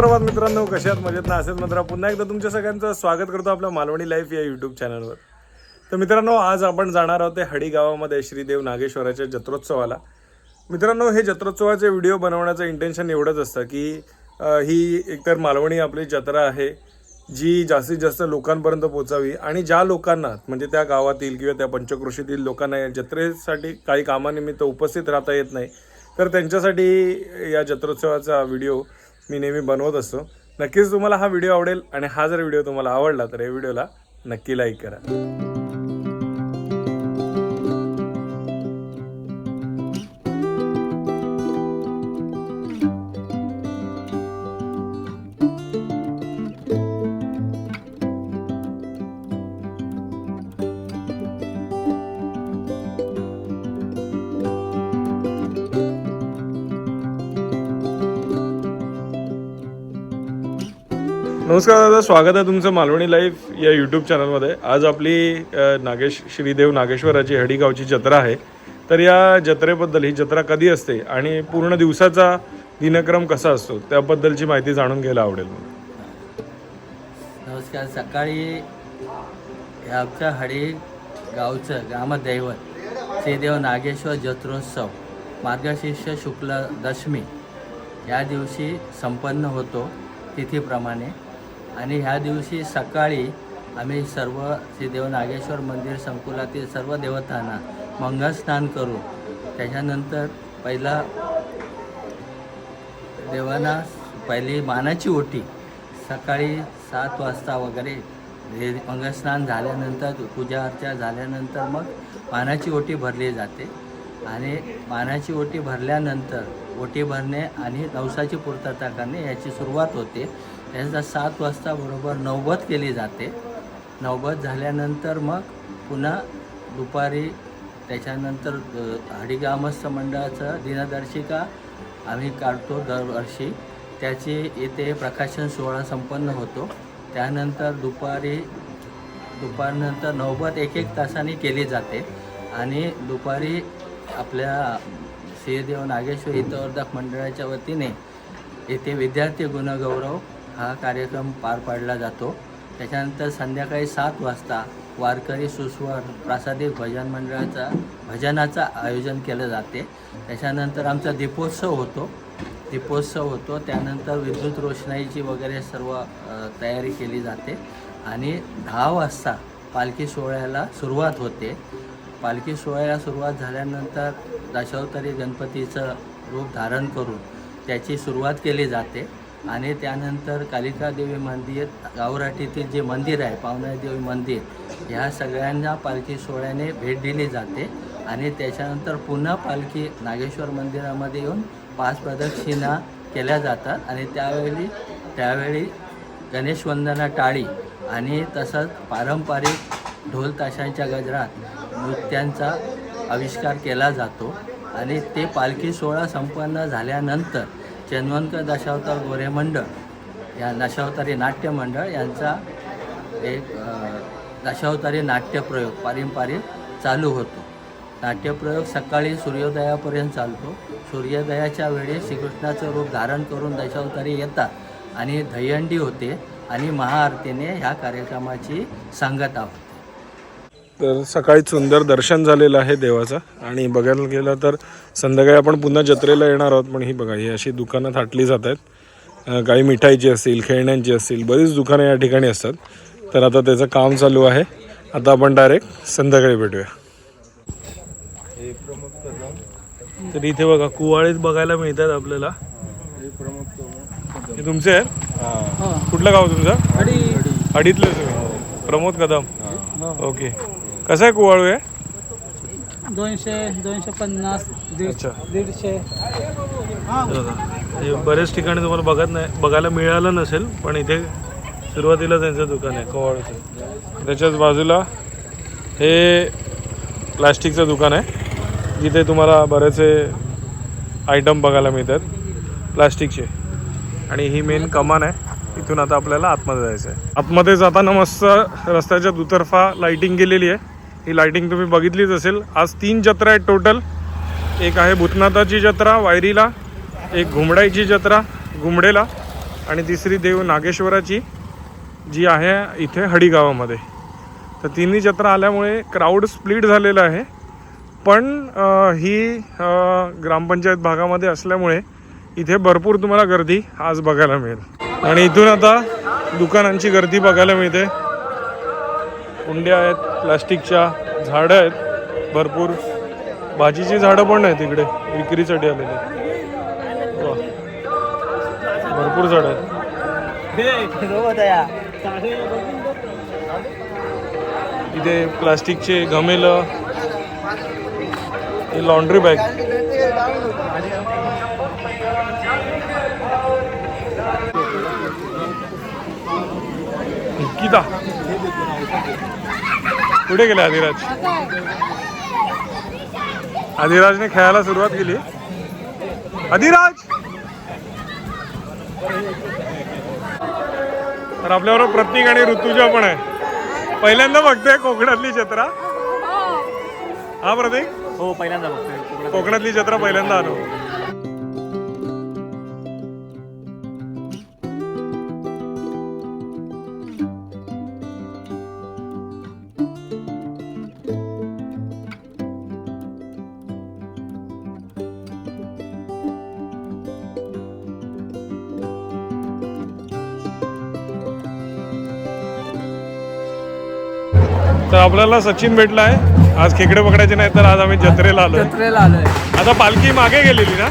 सुप्रभात मित्रांनो कशात मजेत ना? असेल मित्रा. पुन्हा एकदा तुमच्या सगळ्यांचं स्वागत करतो आपल्या मालवणी लाईफ या यूट्यूब चॅनलवर तर मित्रांनो आज आपण जाणार आहोत ते हडी गावामध्ये श्रीदेव नागेश्वराच्या जत्रोत्सवाला. मित्रांनो हे जत्रोत्सवाचे व्हिडिओ बनवण्याचं इंटेन्शन एवढंच असतं की ही एकतर मालवणी आपली जत्रा आहे जी जास्तीत जास्त लोकांपर्यंत पोचावी आणि ज्या लोकांना म्हणजे त्या गावातील किंवा त्या पंचक्रोशीतील लोकांना या जत्रेसाठी काही कामानिमित्त उपस्थित राहता येत नाही तर त्यांच्यासाठी या जत्रोत्सवाचा व्हिडिओ मी नेहमी बनवत असतो. नक्कीच तुम्हाला हा व्हिडिओ आवडेल आणि हा जर व्हिडिओ तुम्हाला आवडला तर या व्हिडिओला नक्की लाईक करा. नमस्कार दादा स्वागत आहे तुमचं मालवणी लाईफ या यूट्यूब चॅनलमध्ये आज आपली नागेश श्रीदेव नागेश्वराची हडीगावची जत्रा आहे. तर या जत्रेबद्दल ही जत्रा कधी असते आणि पूर्ण दिवसाचा दिनक्रम कसा असतो त्याबद्दलची माहिती जाणून घ्यायला आवडेल नमस्कार सकाळी आमच्या हडी गावचं ग्रामदैवत श्रीदेव नागेश्वर जत्रोत्सव मार्गशीर्ष शुक्ल दशमी या दिवशी संपन्न होतो तिथीप्रमाणे. आणि ह्या दिवशी सकाळी आम्ही सर्व श्रीदेव नागेश्वर मंदिर संकुलातील सर्व देवतांना मंगलस्नान करू. त्याच्यानंतर पहिला देवांना पहिली मानाची ओटी. सकाळी सात वाजता वगैरे हे अंगस्नान झाल्यानंतर पूजा अर्चा झाल्यानंतर मग मानाची ओटी भरली जाते. आणि मानाची ओटी भरल्यानंतर ओटी भरणे आणि नवसाची पूर्तता करणे याची सुरुवात होते. त्याचा सात वाजता बरोबर नौबत केली जाते. नौबत झाल्यानंतर मग पुन्हा दुपारी त्याच्यानंतर अ, हडिग्रामस्थ मंडळाचं दिनदर्शिका आम्ही काढतो दरवर्षी. त्याची येथे प्रकाशन सोहळा संपन्न होतो. त्यानंतर दुपारी दुपारनंतर नौबत एक एक तासाने केली जाते. आणि दुपारी आपल्या श्रीदेव नागेश्वर हितवर्धक मंडळाच्या वतीने येथे विद्यार्थी गुणगौरव हा कार्यक्रम पार पाडला जातो. त्याच्यानंतर संध्याकाळी सात वाजता वारकरी सुस्वर प्रासादिक भजन मंडळाचा भजनाचं आयोजन केलं जाते. त्याच्यानंतर आमचा दीपोत्सव होतो. दीपोत्सव होतो. त्यानंतर विद्युत रोषणाईची वगैरे सर्व तयारी केली जाते. आणि दहा वाजता पालखी सोहळ्याला सुरुवात होते. पालखी सोहळ्याला सुरुवात झाल्यानंतर दशावतारी गणपतीचं रूप धारण करून त्याची सुरुवात केली जाते. आणि त्यानंतर कालिका देवी मंदिर गावराटीतील जे मंदिर आहे पावना देवी मंदिर ह्या सगळ्यांना पालखी सोहळ्याने भेट दिली जाते. आणि त्याच्यानंतर पुन्हा पालखी नागेश्वर मंदिरामध्ये येऊन पाच प्रदक्षिणा केल्या जातात. आणि त्यावेळी त्यावेळी गणेशवंदना टाळी आणि तसंच पारंपरिक ढोल ताशांच्या गजरात नृत्यांचा आविष्कार केला जातो. आणि ते पालखी सोहळा संपन्न झाल्यानंतर चंदवनकर दशावतार गोरे मंडळ या दशावतारी नाट्य मंडळ यांचा एक दशावतारी नाट्यप्रयोग पारंपरिक चालू होतो. नाट्यप्रयोग सकाळी सूर्योदयापर्यंत चालतो. सूर्योदयाच्या वेळी श्रीकृष्णाचं रूप धारण करून दशावतारी येतात आणि दहीहंडी होते आणि महाआरतीने ह्या कार्यक्रमाची सांगता होते तर सकाळी सुंदर दर्शन झालेलं आहे देवाचं. आणि बघायला गेलं तर संध्याकाळी आपण पुन्हा जत्रेला येणार आहोत पण ही बघा ही अशी दुकानं थाटली जात आहेत. काही मिठाईची असतील खेळण्यांची असतील बरीच दुकानं या ठिकाणी असतात. तर आता त्याचं काम चालू आहे. आता आपण डायरेक्ट संध्याकाळी भेटूया. तर इथे बघा कुवाळीत बघायला मिळतात आपल्याला. हे तुमचे आहेत? कुठलं गाव तुमचं? अडीतले तुम्ही. प्रमोद कदम. ओके. कसं आहे कुवाळू आहे दोनशे दोनशे पन्नास दीड अच्छा. दीडशे. हे बरेच ठिकाणी तुम्हाला बघत नाही बघायला मिळालं नसेल पण इथे सुरुवातीला त्यांचं दुकान आहे कवाळूचं. त्याच्याच बाजूला हे प्लास्टिकचं दुकान आहे जिथे तुम्हाला बरेचसे आयटम बघायला मिळतात प्लास्टिकचे. आणि ही मेन कमान आहे इथून आता आपल्याला आतमध्ये जायचं आहे. आतमध्ये जाताना मस्त रस्त्याच्या दुतर्फा लाइटिंग केलेली आहे. ही लायटिंग तुम्ही बघितलीच असेल. आज तीन जत्रा आहेत टोटल एक आहे भूतनाथाची जत्रा वायरीला. एक घुमडाईची जत्रा घुमडेला. आणि तिसरी देव नागेश्वराची जी आहे इथे हडीगावामध्ये. तर तिन्ही जत्रा आल्यामुळे क्राऊड स्प्लिट झालेलं आहे. पण ही ग्रामपंचायत भागामध्ये असल्यामुळे इथे भरपूर तुम्हाला गर्दी आज बघायला मिळेल. आणि इथून आता दुकानांची गर्दी बघायला मिळते. कुंड्या आहेत प्लास्टिकच्या झाडं आहेत भरपूर भाजीची झाडं पण आहेत इकडे विक्रीसाठी आलेली. भरपूर झाडं आहेत. इथे प्लास्टिकचे घमेलं ही लॉन्ड्री बॅग किता? कुठे गेले आदिराज आदिराजने खेळायला सुरुवात केली. आदिराज तर आपल्याबरोबर प्रतीक आणि ऋतुजा पण आहे. पहिल्यांदा बघतोय कोकणातली जत्रा. हा प्रतीक? हो पहिल्यांदा बघतोय. कोकणातली जत्रा पहिल्यांदा आलो. आपल्याला सचिन भेटला आहे आज खेकडे पकडायचे नाही तर आज आम्ही जत्रेला आलोय. जत्रेला आलोय. आता पालखी मागे गेलेली ना?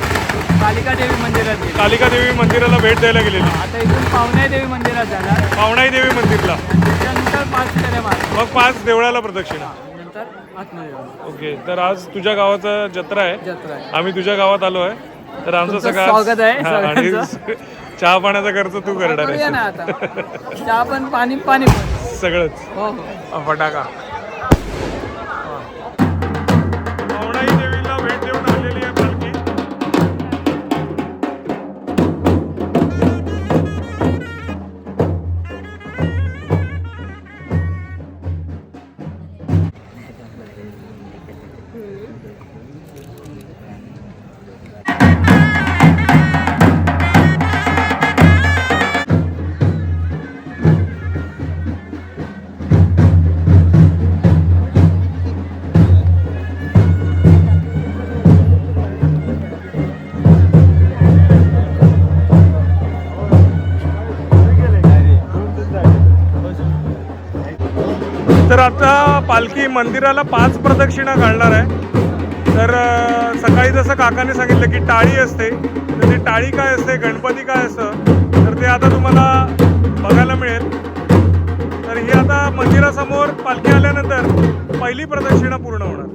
कालिका देवी मंदिरात गेलो. कालिका देवी मंदिराला भेट द्यायला गेलेली. आता इथून देवी मंदिरात जाणार. पावणाई देवी मंदिरला. त्याच्यानंतर पाच फेऱ्या मार मग पाच देवळाला प्रदक्षिणा. नंतर आतमध्ये. जाऊ. ओके तर आज तुझ्या गावाचा जत्रा आहे. जत्रा आहे. आम्ही तुझ्या गावात आलो आहे. तर आमचं तुमचं सगळं स्वागत आहे हा, आणि. चहा पाण्याचा खर्च तू करणार करूया ना आहे आता. चहा पण पाणी पाणी पण. सगळंच. हो. हो फटाका. तर आता पालखी मंदिराला पाच प्रदक्षिणा घालणार आहे. तर सकाळी जसं काकाने सांगितलं की टाळी असते तर ती टाळी काय असते गणपती काय असतं तर ते आता तुम्हाला बघायला मिळेल. तर ही आता मंदिरासमोर पालखी आल्यानंतर पहिली प्रदक्षिणा पूर्ण होणार.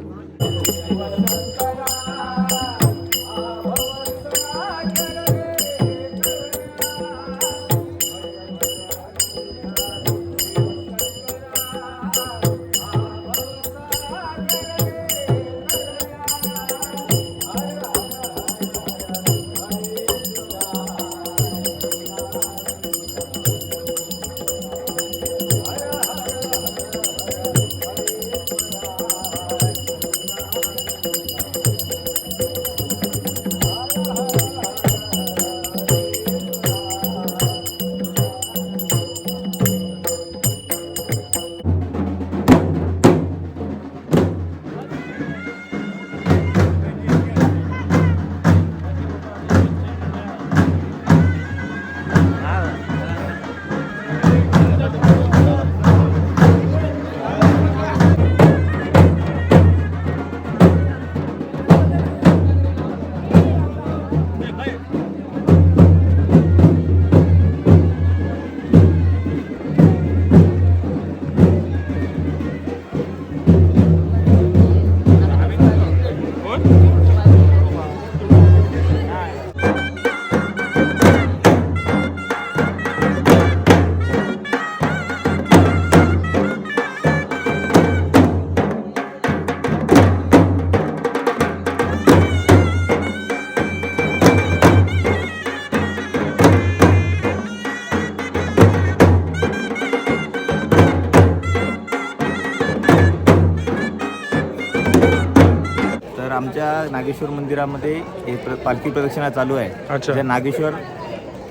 नागेश्वर मंदिरामध्ये हे प्र पालखी प्रदक्षिणा चालू आहे. अच्छा. त्या नागेश्वर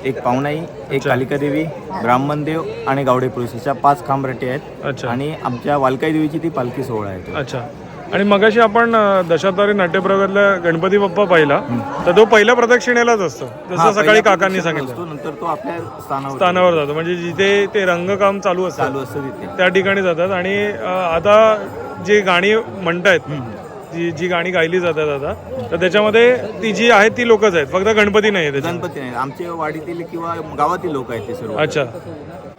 एक पाहुणाई एक कालिका देवी ब्राह्मण देव आणि गावडे पुरुष अशा पाच खांबरटी आहेत. अच्छा. आणि आमच्या वालकाई देवीची ती पालखी सोहळा आहे तो. अच्छा. आणि मगाशी आपण अ, दशावतारी नाट्यप्रयोगातला गणपती बाप्पा पाहिला तर तो पहिल्या प्रदक्षिणेलाच असतो. हा, जसं सकाळी काकांनी सांगितलं असतो, नंतर तो आपल्या स्थानावर स्थानावर जातो. म्हणजे जिथे ते रंगकाम चालू असतं चालू असतं तिथे. त्या ठिकाणी जातात. आणि अ, आता जी गाणी म्हणतायत जी जी गाणी गायली जातात आता तर त्याच्यामध्ये ती जी आहेत ती लोकच आहेत. फक्त गणपती नाही आहे त्याच्यात. गणपती नाही. आमच्या वाडीतील किंवा गावातील लोक आहेत ते सर्व. अच्छा.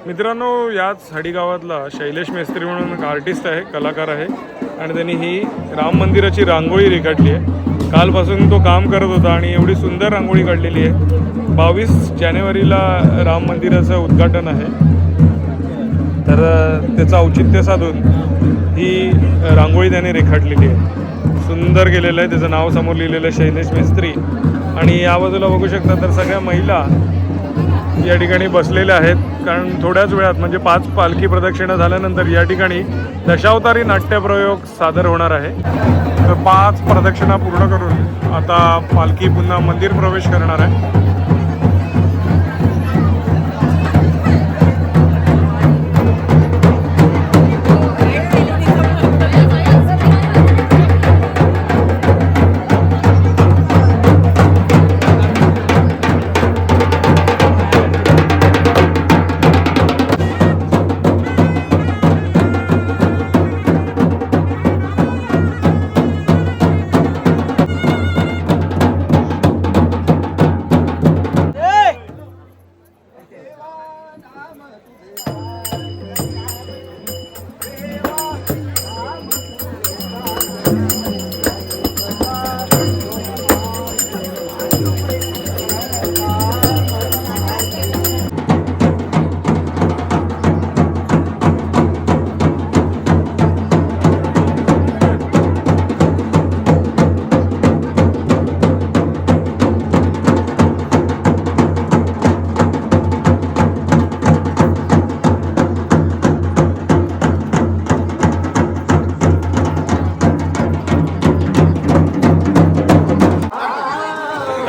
मित्रांनो याच हडी गावातला शैलेश मेस्त्री म्हणून एक आर्टिस्ट आहे कलाकार आहे. आणि त्यांनी ही राम मंदिराची रांगोळी रेखाटली आहे. कालपासून तो काम करत होता आणि एवढी सुंदर रांगोळी काढलेली आहे. बावीस जानेवारीला राम मंदिराचं उद्घाटन आहे. तर त्याचं औचित्य साधून ही रांगोळी त्याने रेखाटलेली आहे. सुंदर केलेलं आहे. त्याचं नाव समोर लिहिलेलं आहे शैलेश मिस्त्री. आणि या बाजूला बघू शकता तर सगळ्या महिला या ठिकाणी बसलेल्या आहेत. कारण थोड्याच वेळात म्हणजे पाच पालखी प्रदक्षिणा झाल्यानंतर या ठिकाणी दशावतारी नाट्यप्रयोग सादर होणार आहे. तर पाच प्रदक्षिणा पूर्ण करून आता पालखी पुन्हा मंदिर प्रवेश करणार आहे.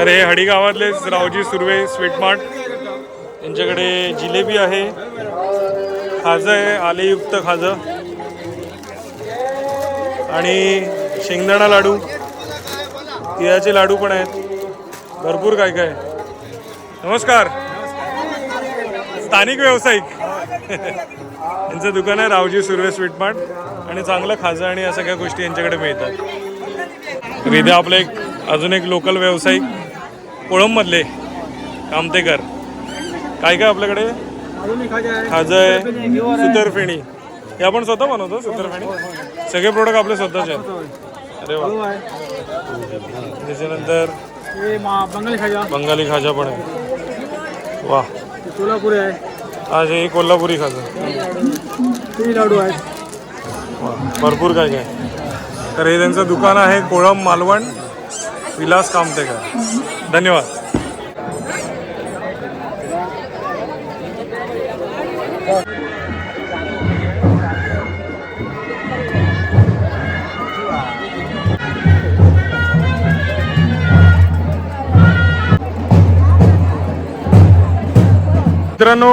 तर हे हडीगावातलेच रावजी सुर्वे स्वीट मार्ट यांच्याकडे जिलेबी आहे. खाजं आहे आलेयुक्त खाजं. आणि शेंगदाणा लाडू. तिळाचे लाडू पण आहेत. भरपूर काय काय. नमस्कार. स्थानिक व्यावसायिक. यांचं दुकान आहे रावजी सुर्वे स्वीट मार्ट आणि चांगलं खाजं आणि या सगळ्या गोष्टी यांच्याकडे मिळतात. तर इथे आपलं एक अजून एक लोकल व्यावसायिक. कोळंबमधले. कामतेकर. काय काय आपल्याकडे? खाजं आहे सुतरफेणी. हे आपण स्वतः बनवतो सुतरफेणी. सगळे प्रोडक्ट आपले स्वतःचे आहेत. अरे वा. त्याच्यानंतर बंगाली खाजा बंगाली खाजा पण आहे. वा. कोल्हापुरी आहे आज हे कोल्हापुरी खाजा. लाडू आहे वा. भरपूर काय काय. तर हे त्यांचं दुकान आहे कोळम मालवण विलास कामतेकर. धन्यवाद. मित्रांनो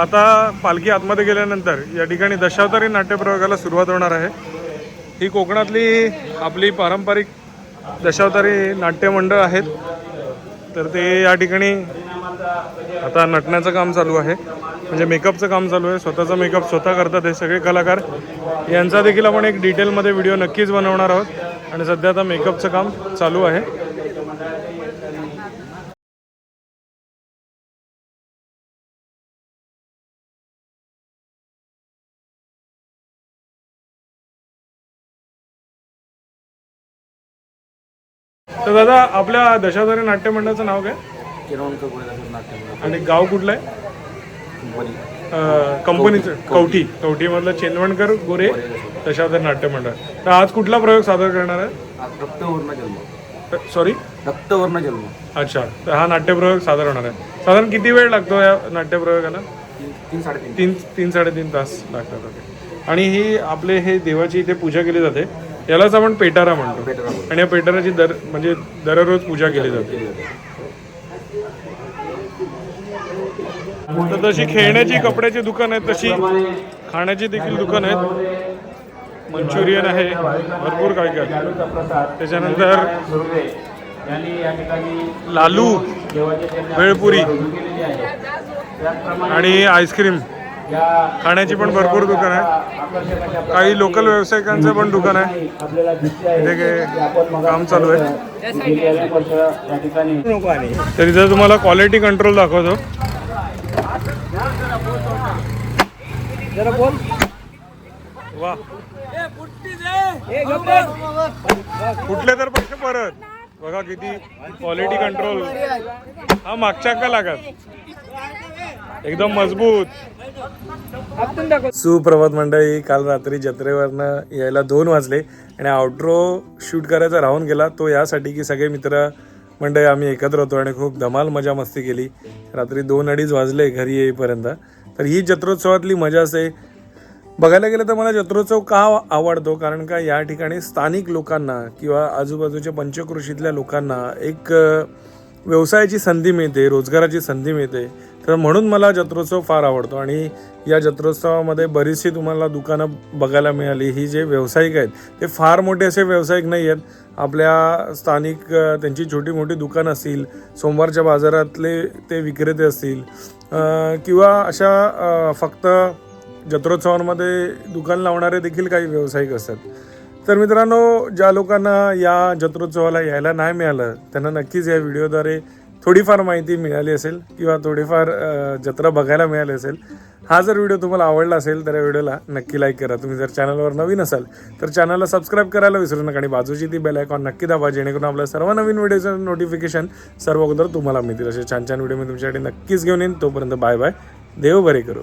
आता पालखी आतमध्ये गेल्यानंतर या ठिकाणी दशावतारी नाट्यप्रयोगाला सुरुवात होणार आहे. ही कोकणातली आपली पारंपरिक दशावतारी नाट्यमंडळ आहेत. तर ते या ठिकाणी आता नटण्याचं काम चालू आहे. म्हणजे मेकअपचं काम चालू आहे. स्वतःचा मेकअप स्वतः करतात हे सगळे कलाकार. यांचा देखील आपण एक डिटेलमध्ये व्हिडिओ नक्कीच बनवणार आहोत. आणि सध्या आता मेकअपचं काम चालू आहे. तर दादा आपल्या दशावतारी नाट्य मंडळाचं नाव काय? आणि गाव कुठलं आहे? अं, कंपनीचं कवठी कवठीमधलं चेनवणकर गोरे दशावतारी नाट्य मंडळ तर आज कुठला प्रयोग सादर करणार आहे? रक्तवर्ण जन्म. सॉरी रक्तवर्ण जन्म. अच्छा तर हा नाट्यप्रयोग सादर होणार आहे. साधारण किती वेळ लागतो या नाट्यप्रयोगाला? तीन साडेतीन तीन तीन साडेतीन तास लागतात ओके आणि ही आपले हे देवाची इथे पूजा केली जाते. यालाच आपण पेटारा म्हणतो. आणि या पेटाराची दर म्हणजे दररोज पूजा केली जाते. तर तशी खेळण्याची कपड्याची दुकान आहेत तशी खाण्याची देखील दुकान आहेत. मंचुरियन आहे भरपूर काय काय. त्याच्यानंतर लालू भेळपुरी आणि आईस्क्रीम. खाण्याची पण भरपूर दुकान आहे. काही लोकल व्यावसायिकांचं पण दुकान आहे. इथे काम चालू आहे. तर इथं तुम्हाला क्वालिटी कंट्रोल दाखवतो. वा कुठले तर पैसे परत. बघा किती क्वालिटी कंट्रोल हा मागच्या का लागत एकदम मजबूत. सुप्रभात मंडळी काल रात्री जत्रेवरनं यायला दोन वाजले आणि आउट्रो शूट करायचा राहून गेला. तो यासाठी की सगळे मित्र मंडळी आम्ही एकत्र होतो आणि खूप धमाल मजा मस्ती केली. रात्री दोन अडीच वाजले घरी येईपर्यंत. तर ही जत्रोत्सवातली मजा असते बघायला गेलं तर मला जत्रोत्सव का आवडतो? कारण का या ठिकाणी स्थानिक लोकांना किंवा आजूबाजूच्या पंचकृषीतल्या लोकांना एक व्यवसायाची संधी मिळते रोजगाराची संधी मिळते. तर म्हणून मला जत्रोत्सव फार आवडतो. आणि या जत्रोत्सवामध्ये बरीचशी तुम्हाला दुकानं बघायला मिळाली. ही जे व्यावसायिक आहेत ते फार मोठे असे व्यावसायिक नाही आहेत. आपल्या स्थानिक त्यांची छोटी मोठी दुकानं असतील सोमवारच्या बाजारातले ते विक्रेते असतील किंवा अशा फक्त जत्रोत्सवांमध्ये दुकान लावणारे देखील काही व्यावसायिक असतात. तर मित्रांनो ज्या लोकांना या जत्रोत्सवाला यायला नाही मिळालं त्यांना नक्कीच या व्हिडिओद्वारे थोडीफार माहिती मिळाली असेल किंवा थोडीफार जत्रा बघायला मिळाली असेल. हा जर व्हिडिओ तुम्हाला आवडला असेल तर या व्हिडिओला नक्की लाईक करा. तुम्ही जर चॅनलवर नवीन असाल तर चॅनलला सबस्क्राईब करायला विसरू नका आणि बाजूची ती बेल आयकॉन नक्की दाबा जेणेकरून आपल्या सर्व नवीन व्हिडिओचं नोटिफिकेशन सर्व अगोदर तुम्हाला मिळतील. असे छान छान व्हिडिओ मी तुमच्यासाठी नक्कीच घेऊन येईन. तोपर्यंत बाय बाय देव बरे करू.